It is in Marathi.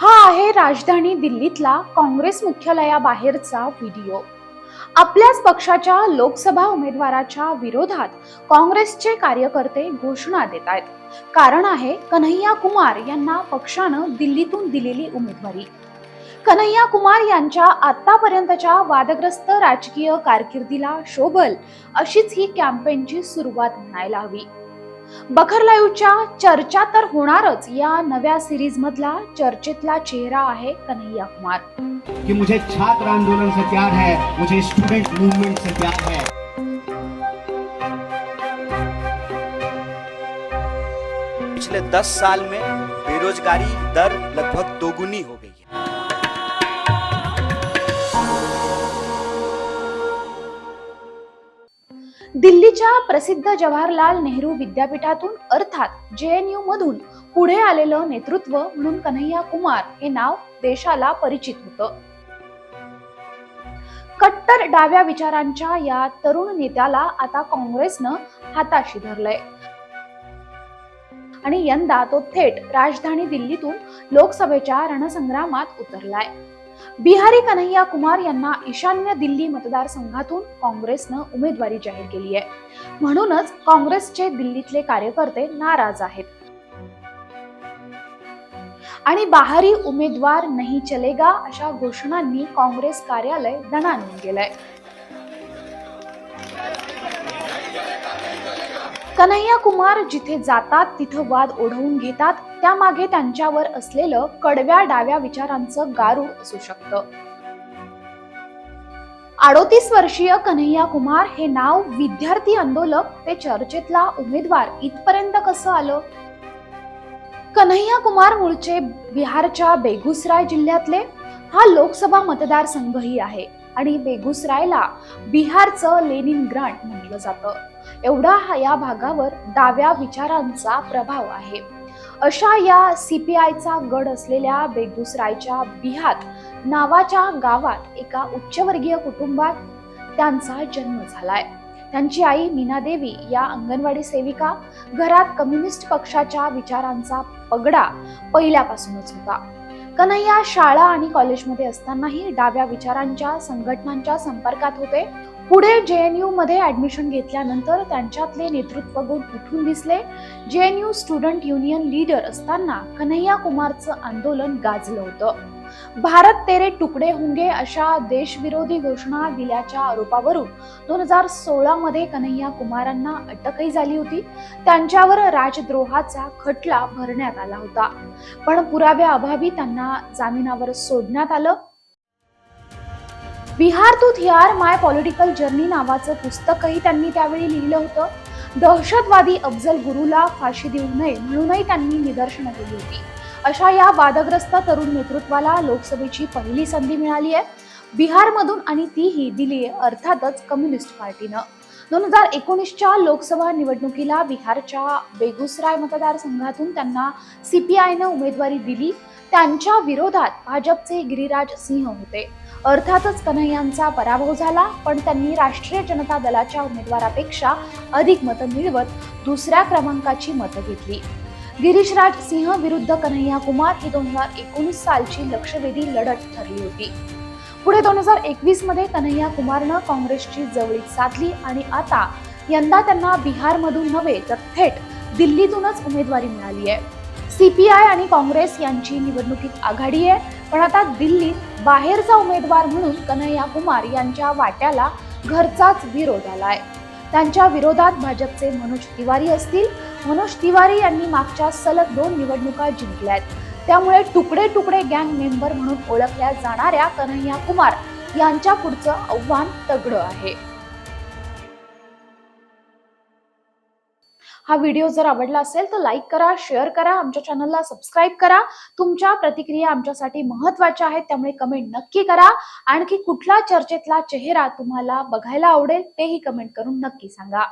हा आहे राजधानी दिल्लीतला काँग्रेस मुख्यालयाबाहेरचा व्हिडिओ. आपल्याच पक्षाच्या लोकसभा उमेदवाराच्या विरोधात काँग्रेसचे कार्यकर्ते घोषणा देत आहेत. कारण आहे कन्हैया कुमार यांना पक्षानं दिल्लीतून दिलेली उमेदवारी. कन्हैया कुमार यांच्या आतापर्यंतच्या वादग्रस्त राजकीय कारकिर्दीला शोभल अशीच ही कॅम्पेनची सुरुवात म्हणायला हवी. बखर लाईव्हच्या चर्चा तर होणारच. या नव्या सिरीज मधला चर्चेतला चेहरा आहे कन्हैया कुमार. कि मुझे छात्र आंदोलन से प्यार है मुझे स्टूडेंट मूवमेंट से प्यार है. पिछले 10 साल में बेरोजगारी दर लगभग दोगुनी हो गई। दिल्लीच्या प्रसिद्ध जवाहरलाल नेहरू विद्यापीठातून अर्थात जेएनयू मधून पुढे आलेलं नेतृत्व म्हणून कन्हैया कुमार हे नाव देशाला परिचित होतं. कट्टर डाव्या विचारांच्या या तरुण नेत्याला आता काँग्रेसनं हाताशी धरलंय. आणि यंदा तो थेट राजधानी दिल्लीतून लोकसभेच्या रणसंग्रामात उतरलाय. बिहारी कन्हैया कुमार यांना ईशान्य दिल्ली मतदारसंघातून काँग्रेसनं उमेदवारी जाहीर केली आहे. म्हणूनच काँग्रेसचे दिल्लीतले कार्यकर्ते नाराज आहेत. आणि बाहरी उमेदवार नाही चलेगा अशा घोषणांनी काँग्रेस कार्यालय दणाणून गेलंय. कन्हैया कुमार जिथे जातात तिथं वाद ओढवून घेतात त्यामागे त्यांच्यावर असलेलं कडव्या डाव्या विचारांचं गारूड असू शकतं. अडोतीस वर्षीय कन्हैया कुमार हे नाव विद्यार्थी आंदोलक ते चर्चेतला उमेदवार इथपर्यंत कसं आलं? कन्हैया कुमार मूळचे बिहारच्या बेगुसराय जिल्ह्यातले. हा लोकसभा मतदारसंघही आहे आणि बेगुसरायला बिहारचं लेनिन ग्रांट म्हटलं जातं. एवढा हा या भागावर डाव्या विचारांचा प्रभाव आहे. अशा या सीपीआयचा गड असलेल्या बेगुसरायच्या बिहात नावाच्या गावात एका उच्चवर्गीय कुटुंबात त्यांचा जन्म झालाय. त्यांची आई मीना देवी या अंगणवाडी सेविका घरात कम्युनिस्ट पक्षाच्या विचारांचा पगडा पहिल्यापासूनच होता. कन्हैया शाळा आणि कॉलेजमध्ये असतानाही डाव्या विचारांच्या संघटनांच्या संपर्कात होते. पुढे जे एनमध्ये ऍडमिशन घेतल्यानंतर त्यांच्यातले नेतृत्व गुण उठून दिसले. J N U student union leader असताना कन्हैया कुमारचं आंदोलन गाजलं होतं. भारत तेरे तुकडे होंगे अशा देशविरोधी घोषणा दिल्याच्या आरोपावरून दोन हजार सोळा मध्ये कन्हैया कुमारांना अटकही झाली होती. त्यांच्यावर राजद्रोहाचा खटला भरण्यात आला होता. पण पुराव्याअभावी त्यांना जामिनावर सोडण्यात आलं. Bihar to Tihar my political journey नावाचं पुस्तकही त्यांनी त्यावेळी लिहिलं होतं. दहशतवादी अफजल गुरुला फाशी देऊ नये म्हणूनही त्यांनी निदर्शनं केली होती. अशा या वादग्रस्त तरुण नेतृत्वाला लोकसभेची पहिली संधी मिळाली आहे. बिहारमधून आणि तीही दिली आहे अर्थातच कम्युनिस्ट पार्टीनं. दोन हजार एकोणीसच्या लोकसभा निवडणुकीला बिहारच्या बेगुसराय मतदारसंघातून त्यांना सी पी आयनं उमेदवारी दिली. त्यांच्या विरोधात भाजपचे गिरिराज सिंह होते. अर्थातच कन्हैयांचा पराभव झाला पण त्यांनी राष्ट्रीय जनता दलाच्या उमेदवारापेक्षा अधिक मतं मिळवत दुसऱ्या क्रमांकाची मतं घेतली. गिरीशराज सिंह विरुद्ध कन्हैया कुमार ही दोन हजार एकोणीस सालची लक्षवेधी लढत ठरली होती. पुढे दोन हजार एकवीसमध्ये कन्हैया कुमारनं काँग्रेसची जवळीक साधली आणि आता यंदा त्यांना बिहारमधून नव्हे तर थेट दिल्लीतूनच उमेदवारी मिळाली आहे. सीपीआय आणि काँग्रेस यांची निवडणुकीत आघाडी आहे. पण आता दिल्लीत बाहेरचा उमेदवार म्हणून कन्हैया कुमार यांच्या वाट्याला घरचाच विरोध आलाय. त्यांच्या विरोधात भाजपचे मनोज तिवारी असतील. मनोज तिवारी यांनी मागच्या सलग दोन निवडणुका जिंकल्यात त्यामुळे तुकडे तुकडे गँग मेंबर म्हणून ओळखल्या जाणाऱ्या कन्हैया कुमार यांच्या पुढचं आव्हान तगडं आहे. हा व्हिडिओ जर आवडला असेल तर लाईक करा शेअर करा आमच्या चॅनलला सबस्क्राईब करा. तुमच्या प्रतिक्रिया आमच्यासाठी महत्त्वाच्या आहेत त्यामुळे कमेंट नक्की करा. आणखी कुठला चर्चेतला चेहरा तुम्हाला बघायला आवडेल तेही कमेंट करून नक्की सांगा.